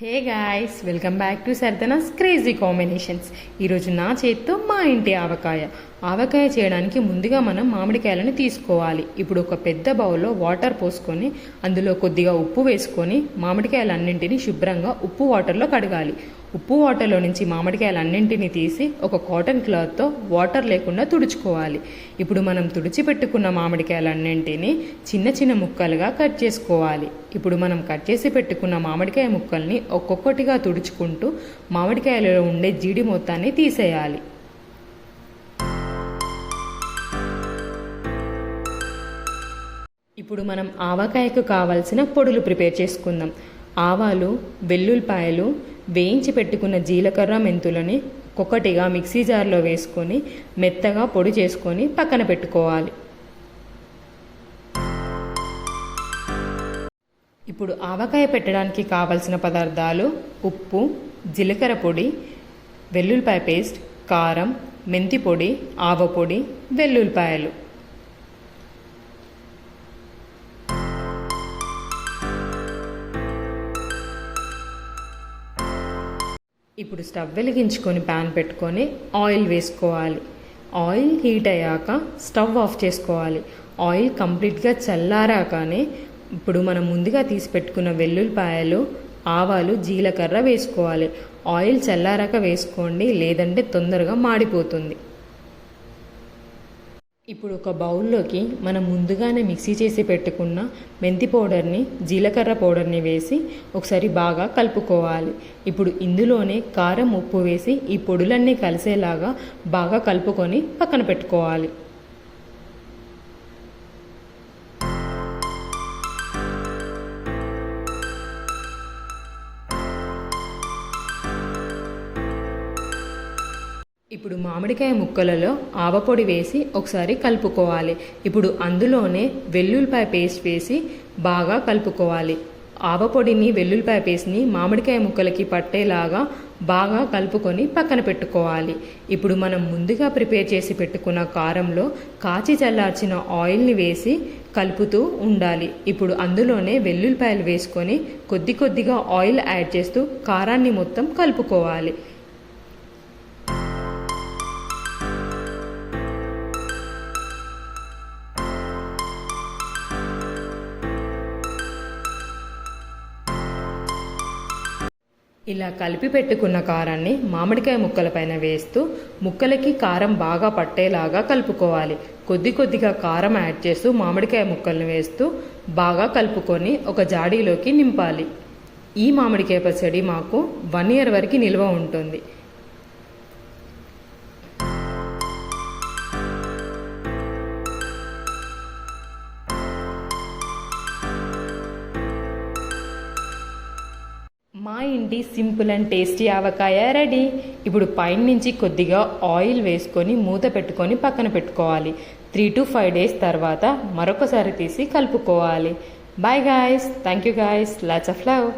Hey guys welcome back to Sardana's crazy combinations ఈరోజు నా చేతితో మా ఇంటి ఆవకాయ. ఆవకాయ చేయడానికి ముందుగా మనం మామిడికాయలను తీసుకోవాలి. ఇప్పుడు ఒక పెద్ద బౌల్లో వాటర్ పోసుకొని అందులో కొద్దిగా ఉప్పు వేసుకొని మామిడికాయలన్నింటినీ శుభ్రంగా ఉప్పు వాటర్లో కడగాలి. ఉప్పు వాటర్లో నుంచి మామిడికాయలన్నింటినీ తీసి ఒక కాటన్ క్లాత్తో వాటర్ లేకుండా తుడుచుకోవాలి. ఇప్పుడు మనం తుడిచిపెట్టుకున్న మామిడికాయలన్నింటినీ చిన్న చిన్న ముక్కలుగా కట్ చేసుకోవాలి. ఇప్పుడు మనం కట్ చేసి పెట్టుకున్న మామిడికాయ ముక్కల్ని ఒక్కొక్కటిగా తుడుచుకుంటూ మామిడికాయలలో ఉండే జీడి మొత్తాన్ని తీసేయాలి. ఇప్పుడు మనం ఆవకాయకు కావాల్సిన పొడులు ప్రిపేర్ చేసుకుందాం. ఆవాలు వెల్లుల్లిపాయలు వేయించి పెట్టుకున్న జీలకర్ర మెంతులని ఒక్కొక్కటిగా మిక్సీ జార్లో వేసుకొని మెత్తగా పొడి చేసుకొని పక్కన పెట్టుకోవాలి. ఇప్పుడు ఆవకాయ పెట్టడానికి కావలసిన పదార్థాలు ఉప్పు జీలకర్ర పొడి వెల్లుల్లిపాయ పేస్ట్ కారం మెంతి పొడి ఆవ పొడి వెల్లుల్లిపాయలు. ఇప్పుడు స్టవ్ వెలిగించుకొని ప్యాన్ పెట్టుకొని ఆయిల్ వేసుకోవాలి. ఆయిల్ హీట్ అయ్యాక స్టవ్ ఆఫ్ చేసుకోవాలి. ఆయిల్ కంప్లీట్గా చల్లారాకనే ఇప్పుడు మనం ముందుగా తీసి పెట్టుకున్న వెల్లుల్లిపాయలు ఆవాలు జీలకర్ర వేసుకోవాలి. ఆయిల్ చల్లారాక వేసుకోండి లేదంటే తొందరగా మాడిపోతుంది. ఇప్పుడు ఒక బౌల్లోకి మనం ముందుగానే మిక్సీ చేసి పెట్టుకున్న మెంతి పౌడర్ని జీలకర్ర పౌడర్ని వేసి ఒకసారి బాగా కలుపుకోవాలి. ఇప్పుడు ఇందులోనే కారం ఉప్పు వేసి ఈ పొడులన్నీ కలిసేలాగా బాగా కలుపుకొని పక్కన పెట్టుకోవాలి. ఇప్పుడు మామిడికాయ ముక్కలలో ఆవపొడి వేసి ఒకసారి కలుపుకోవాలి. ఇప్పుడు అందులోనే వెల్లుల్లిపాయ పేస్ట్ వేసి బాగా కలుపుకోవాలి. ఆవపొడిని వెల్లుల్లిపాయ పేస్ట్ని మామిడికాయ ముక్కలకి పట్టేలాగా బాగా కలుపుకొని పక్కన పెట్టుకోవాలి. ఇప్పుడు మనం ముందుగా ప్రిపేర్ చేసి పెట్టుకున్న కారంలో కాచి చల్లార్చిన ఆయిల్ని వేసి కలుపుతూ ఉండాలి. ఇప్పుడు అందులోనే వెల్లుల్లిపాయలు వేసుకొని కొద్ది కొద్దిగా ఆయిల్ యాడ్ చేస్తూ కారాన్ని మొత్తం కలుపుకోవాలి. ఇలా కలిపి పెట్టుకున్న కారాన్ని మామిడికాయ ముక్కలపైన వేస్తూ ముక్కలకి కారం బాగా పట్టేలాగా కలుపుకోవాలి. కొద్ది కొద్దిగా కారం యాడ్ చేస్తూ మామిడికాయ ముక్కల్ని వేస్తూ బాగా కలుపుకొని ఒక జాడీలోకి నింపాలి. ఈ మామిడికాయ పచ్చడి మాకు వన్ ఇయర్ వరకు నిల్వ ఉంటుంది. మా ఇంటి simple and tasty avakaya ready. ఇప్పుడు పైన నుంచి కొద్దిగా ఆయిల్ వేసుకొని మూత పెట్టుకొని పక్కన పెట్టుకోవాలి. త్రీ టు ఫైవ్ డేస్ తర్వాత మరొకసారి తీసి కలుపుకోవాలి. Bye guys thank you guys lots of love